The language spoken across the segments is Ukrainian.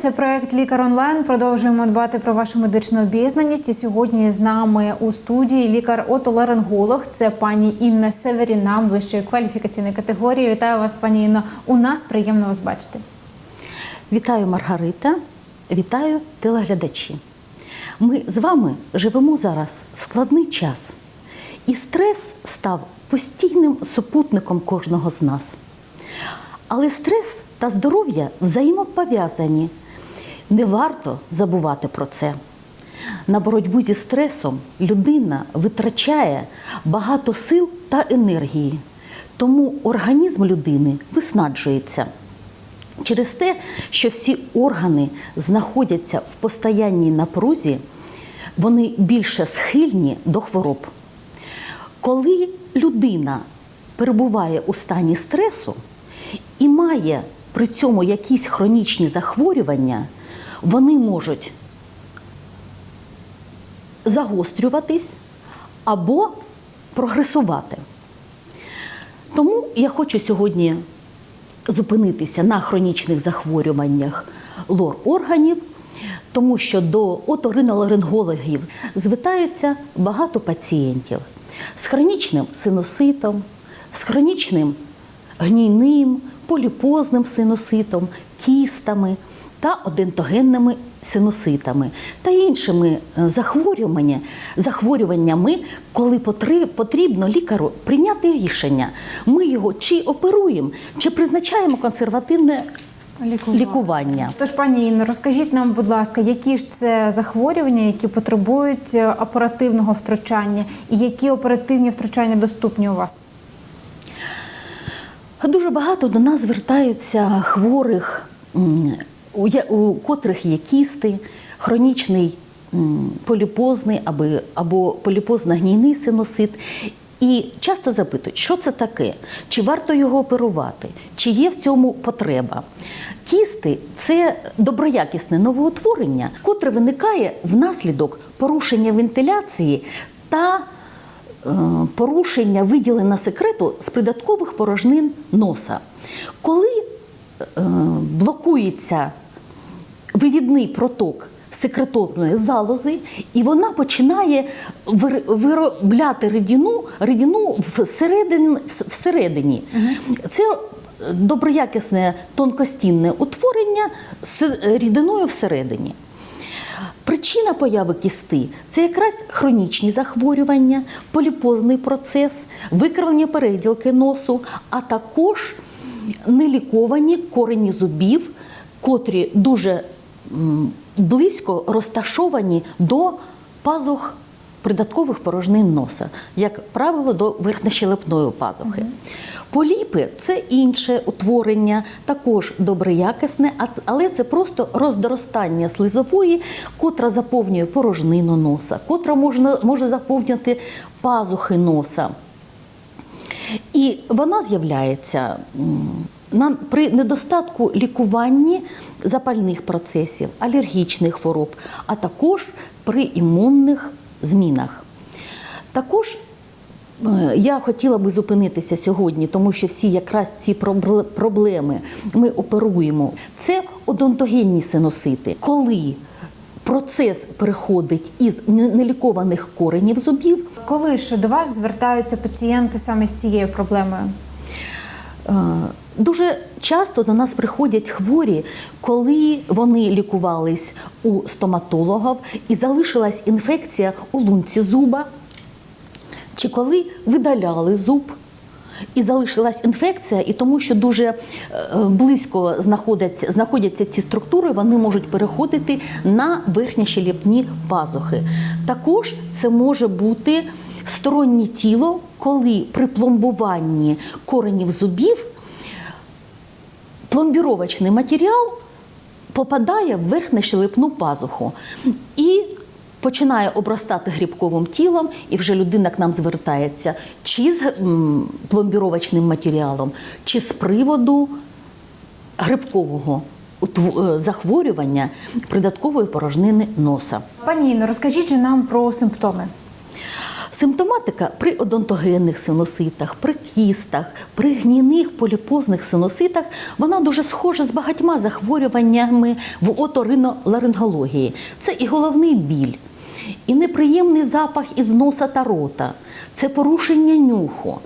Це проект Лікар онлайн. Продовжуємо дбати про вашу медичну обізнаність. І сьогодні з нами у студії лікар-отоларинголог. Це пані Інна Северіна вищої кваліфікаційної категорії. Вітаю вас, пані Інно. У нас приємно вас бачити. Вітаю Маргарита, вітаю телеглядачі. Ми з вами живемо зараз в складний час, і стрес став постійним супутником кожного з нас. Але стрес та здоров'я взаємопов'язані. Не варто забувати про це. На боротьбу зі стресом людина витрачає багато сил та енергії, тому організм людини виснаджується. Через те, що всі органи знаходяться в постоянній напрузі, вони більше схильні до хвороб. Коли людина перебуває у стані стресу і має при цьому якісь хронічні захворювання, вони можуть загострюватись або прогресувати. Тому я хочу сьогодні зупинитися на хронічних захворюваннях лор органів, тому що до оториноларингологів звертаються багато пацієнтів з хронічним синуситом, з хронічним гнійним, поліпозним синуситом, кістами та одентогенними синуситами та іншими е, захворюваннями, коли потрібно лікару прийняти рішення. Ми його чи оперуємо, чи призначаємо консервативне лікування. Тож, пані Інно, розкажіть нам, будь ласка, які ж це захворювання, які потребують е, оперативного втручання, і які оперативні втручання доступні у вас? Дуже багато до нас звертаються хворих, у у котрих є кісти, хронічний поліпозний або, або поліпозно-гнійний синусит. І часто запитують, що це таке, чи варто його оперувати, чи є в цьому потреба. Кісти це доброякісне новоутворення, котре виникає внаслідок порушення вентиляції та е, порушення виділення секрету з придаткових порожнин носа. Коли блокується вивідний проток секреторної залози, і вона починає виробляти рідину, рідину всередині. всередині. Це доброякісне тонкостінне утворення з рідиною всередині. Причина появи кісти це якраз хронічні захворювання, поліпозний процес, викривлення переділки носу, а також неліковані корені зубів, котрі дуже близько розташовані до пазух придаткових порожнин носа, як правило, до верхньощелепної пазухи. Поліпи це інше утворення, також доброякісне, але це просто роздоростання слизової, котра заповнює порожнину носа, котра можна, може заповнювати пазухи носа. І вона з'являється м, на, при недостатку лікуванні запальних процесів, алергічних хвороб, а також при імунних змінах. Також е, я хотіла би зупинитися сьогодні, тому що всі якраз ці пробле- проблеми ми оперуємо. Це одонтогенні синусити, коли процес переходить із нелікованих коренів зубів Коли ж до вас звертаються пацієнти саме з цією проблемою? Е, Дуже часто до нас приходять хворі, коли вони лікувались у стоматологів і залишилась інфекція у лунці зуба, чи коли видаляли зуб. І залишилась інфекція, і тому що дуже е, близько знаходяться, знаходяться ці структури, вони можуть переходити на верхньощелепні пазухи. Також це може бути стороннє тіло, коли при пломбуванні коренів зубів пломбіровочний матеріал попадає в верхньощелепну пазуху і починає обростати грибковим тілом, і вже людина к нам звертається чи з пломбіровочним матеріалом, чи з приводу грибкового е, захворювання придаткової порожнини носа. Пані Інно, розкажіть же нам про симптоми. Симптоматика при одонтогенних синуситах, при кістах, при гнійних поліпозних синуситах вона дуже схожа з багатьма захворюваннями в оториноларингології. Це і головний біль, і неприємний запах із носа та рота, це порушення нюху,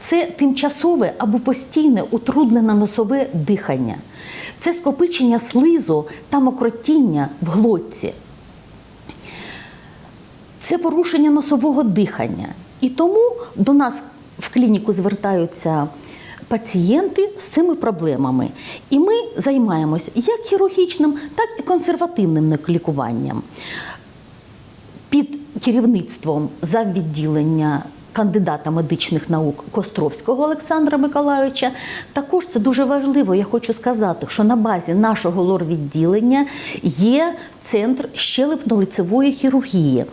це тимчасове або постійне утруднене носове дихання, це скопичення слизу та мокротіння в глотці. Це порушення носового дихання. І тому до нас в клініку звертаються пацієнти з цими проблемами. І ми займаємось як хірургічним, так і консервативним лікуванням. Керівництвом заввідділення кандидата медичних наук Костровського Олександра Миколайовича. Також це дуже важливо. Я хочу сказати, що на базі нашого лор-відділення є центр щелепно-лицевої хірургії.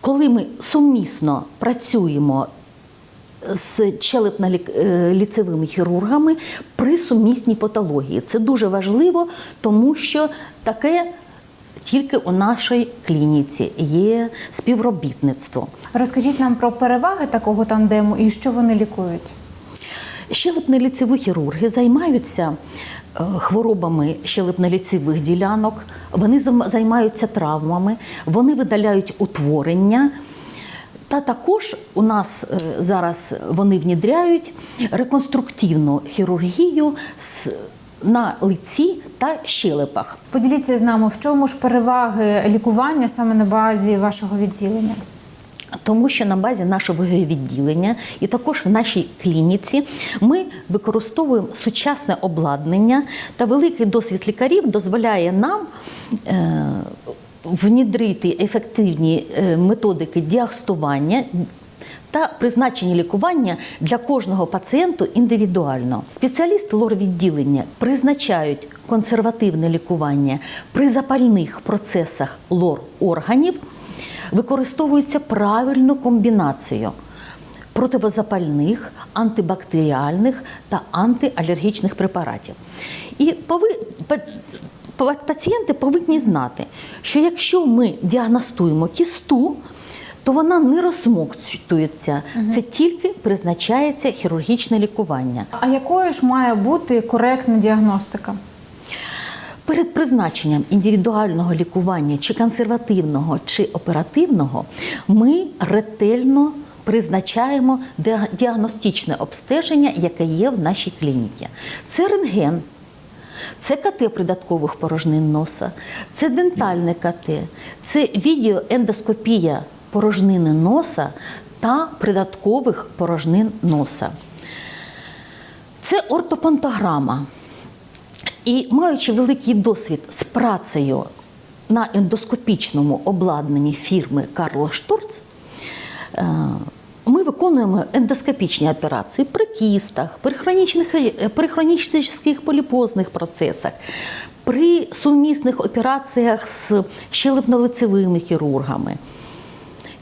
Коли ми сумісно працюємо з челепно-ліцевими хірургами при сумісній патології. Це дуже важливо, тому що таке тільки у нашій клініці є співробітництво. Розкажіть нам про переваги такого тандему і що вони лікують. Щелепно-ліцеві хірурги займаються е, хворобами щелепно-ліцевих ділянок, вони займаються травмами, вони видаляють утворення. Та також у нас е, зараз вони внідряють реконструктивну хірургію з- на лиці та щелепах. Поділіться з нами, в чому ж переваги лікування саме на базі вашого відділення? Тому що на базі нашого відділення і також в нашій клініці ми використовуємо сучасне обладнання та великий досвід лікарів дозволяє нам е, внідрити ефективні е, методики діагностування та призначення лікування для кожного пацієнту індивідуально. Спеціалісти лор-відділення призначають консервативне лікування при запальних процесах лор-органів використовується правильну комбінацію противозапальних, антибактеріальних та антиалергічних препаратів. І пацієнти повинні знати, що якщо ми діагностуємо кісту, то вона не розсмоктується. Це тільки призначається хірургічне лікування. А якою ж має бути коректна діагностика? Перед призначенням індивідуального лікування чи консервативного, чи оперативного ми ретельно призначаємо діагностичне обстеження, яке є в нашій клініці. Це рентген, це КТ придаткових порожнин носа, це дентальне КТ, це відеоендоскопія порожнини носа та придаткових порожнин носа. Це ортопонтограма. І маючи великий досвід з працею на ендоскопічному обладнанні фірми Карла Шторц, е, ми виконуємо ендоскопічні операції при кістах, при хронічних, е, при хронічних поліпозних процесах, при сумісних операціях з щелепно-лицевими хірургами,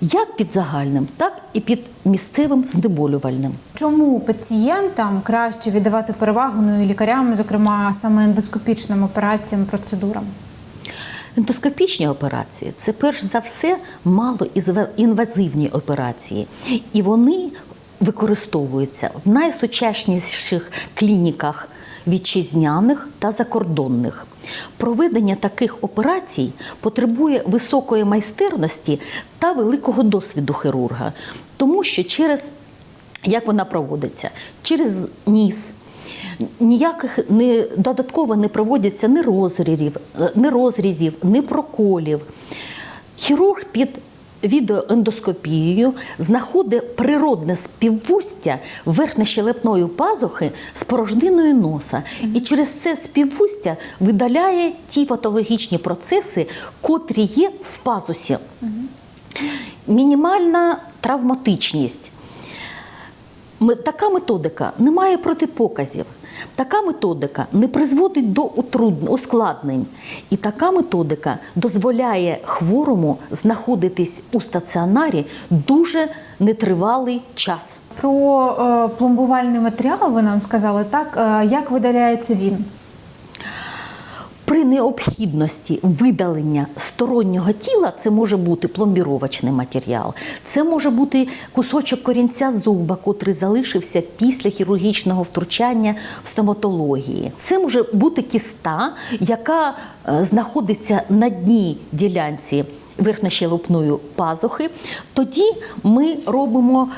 як під загальним, так і під місцевим знеболювальним. Чому пацієнтам краще віддавати перевагу ну і лікарям, зокрема саме ендоскопічним операціям, процедурам? Ендоскопічні операції це перш за все малоінвазивні операції, і вони використовуються в найсучасніших клініках вітчизняних та закордонних. Проведення таких операцій потребує високої майстерності та великого досвіду хірурга, тому що через як вона проводиться? Через ніс, ніяких не додатково не проводяться ні розрізів, ні розрізів, ні проколів. Хірург під відеоендоскопією знаходить природне співвустя верхньощелепної пазухи з порожниною носа. І через це співвустя видаляє ті патологічні процеси, котрі є в пазусі. Мінімальна травматичність. Така методика не має протипоказів. Така методика не призводить до ускладнень. І така методика дозволяє хворому знаходитись у стаціонарі дуже нетривалий час. Про е, пломбувальний матеріал ви нам сказали, так? Е, як видаляється він? При необхідності видалення стороннього тіла це може бути пломбіровочний матеріал, це може бути кусочок корінця зуба, котрий залишився після хірургічного втручання в стоматології. Це може бути кіста, яка е, знаходиться на дні ділянці верхньощелепної пазухи. Тоді ми робимо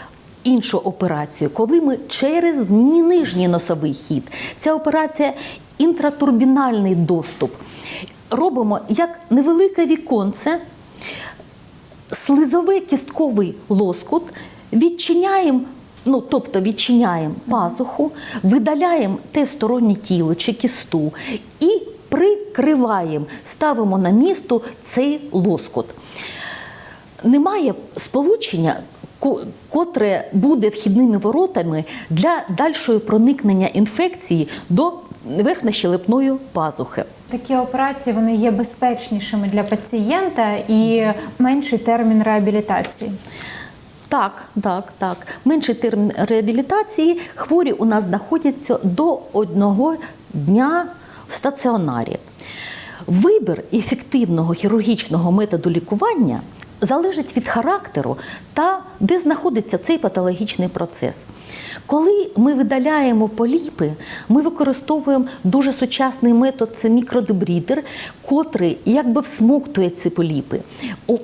іншу операцію, коли ми через нижній носовий хід. Ця операція інтратурбінальний доступ. Робимо як невелике віконце, слизовий кістковий лоскут, відчиняємо. Ну, тобто відчиняємо пазуху, видаляємо те стороннє тіло чи кісту і прикриваємо, ставимо на місто цей лоскут немає сполучення, котре буде вхідними воротами для дальшого проникнення інфекції до верхньощелепної пазухи. Такі операції вони є безпечнішими для пацієнта і менший термін реабілітації. Так, так, так. Менший термін реабілітації. Хворі у нас знаходяться до одного дня в стаціонарі. Вибір ефективного хірургічного методу лікування залежить від характеру та де знаходиться цей патологічний процес. Коли ми видаляємо поліпи, ми використовуємо дуже сучасний метод це мікродебрідер, котрий якби всмоктує ці поліпи.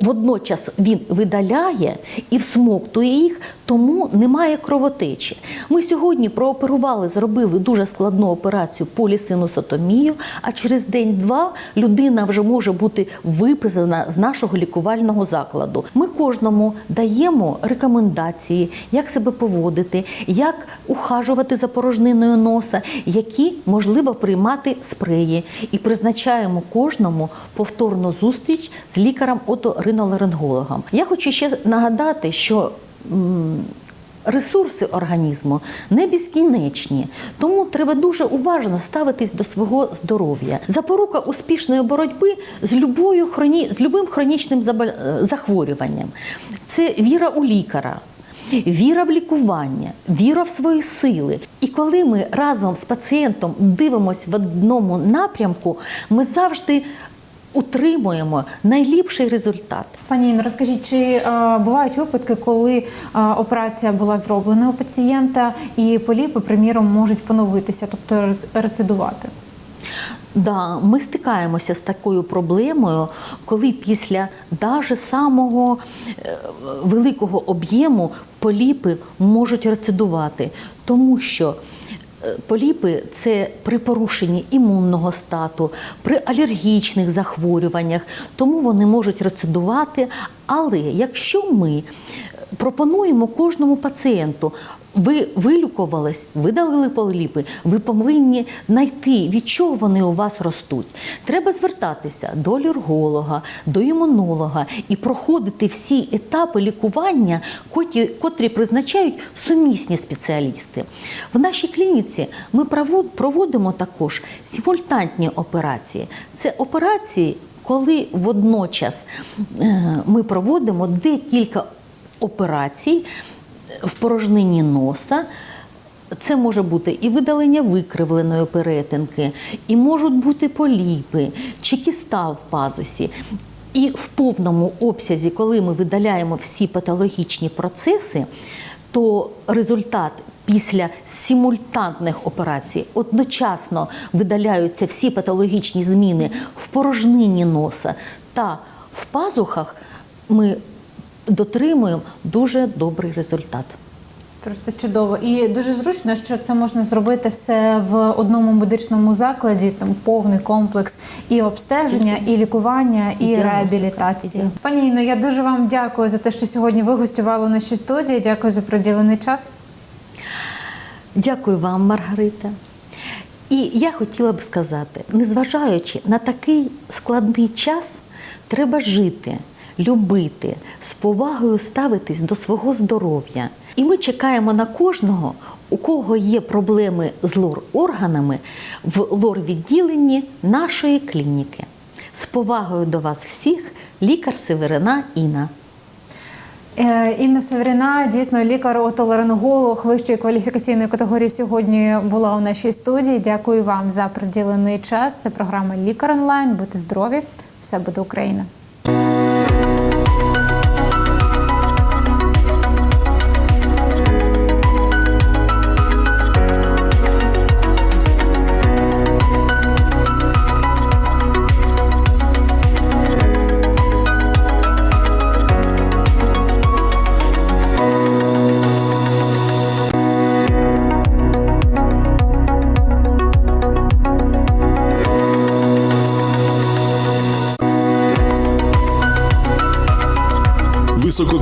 Водночас він видаляє і всмоктує їх, тому немає кровотечі. Ми сьогодні прооперували, зробили дуже складну операцію полісинусотомію, а через день-два людина вже може бути виписана з нашого лікувального закладу. Ми кожному даємо рекомендації, як себе поводити, як ухажувати за порожниною носа, які можливо приймати спреї, і призначаємо кожному повторну зустріч з лікарем-оториноларингологом. Я хочу ще нагадати, що Ресурси організму не безкінечні, тому треба дуже уважно ставитись до свого здоров'я. Запорука успішної боротьби з любою хроні... з любим хронічним е, захворюванням. Це віра у лікаря. Віра в лікування, віра в свої сили. І коли ми разом з пацієнтом дивимося в одному напрямку, ми завжди утримуємо найліпший результат. Пані Інно, розкажіть, чи е, бувають випадки, коли е, операція була зроблена у пацієнта і поліпи, приміром, можуть поновитися, тобто рецидувати? Да, ми стикаємося з такою проблемою, коли після даже самого е, великого об'єму поліпи можуть рецидувати, тому що поліпи це при порушенні імунного стату, при алергічних захворюваннях, тому вони можуть рецидувати. Але якщо ми пропонуємо кожному пацієнту. Ви вилікувались, видалили поліпи, ви повинні знайти, від чого вони у вас ростуть. Треба звертатися до алерголога, до імунолога і проходити всі етапи лікування, котрі, котрі призначають сумісні спеціалісти. В нашій клініці ми проводимо також симультантні операції. Це операції, коли водночас е, ми проводимо декілька операцій в порожнині носа. Це може бути і видалення викривленої перетинки, і можуть бути поліпи чи кіста в пазусі. І в повному обсязі, коли ми видаляємо всі патологічні процеси, то результат після симультантних операцій одночасно видаляються всі патологічні зміни в порожнині носа та в пазухах, ми дотримуємо дуже добрий результат. Просто чудово. І дуже зручно, що це можна зробити все в одному медичному закладі, там повний комплекс і обстеження, і лікування, і, і. Пані Інно, я дуже вам дякую за те, що сьогодні ви гостювали у нашій студії. Дякую за приділений час. Дякую вам, Маргарита. І я хотіла б сказати: незважаючи на такий складний час, треба жити, любити, з повагою ставитись до свого здоров'я. І ми чекаємо на кожного, у кого є проблеми з лор-органами в лор-відділенні нашої клініки. З повагою до вас всіх, лікар Северина Інна. Е, Інна Северіна, дійсно лікар-отоларинголог вищої кваліфікаційної категорії сьогодні була у нашій студії. Дякую вам за приділений час. Це програма Лікар онлайн. Будьте здорові! Все буде Україна!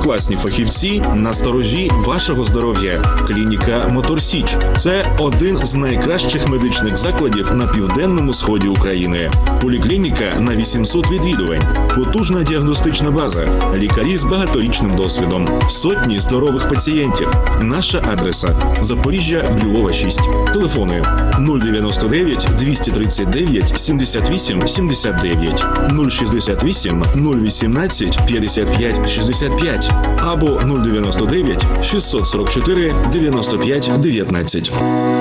Висококласні фахівці на сторожі вашого здоров'я. Клініка Моторсіч це один з найкращих медичних закладів на південному сході України. Поліклініка на 800 відвідувань, потужна діагностична база, лікарі з багаторічним досвідом, сотні здорових пацієнтів. Наша адреса Запоріжжя Білова 6. Телефони 099 239 78 79 068 018 55 65 або 099 644 95 19.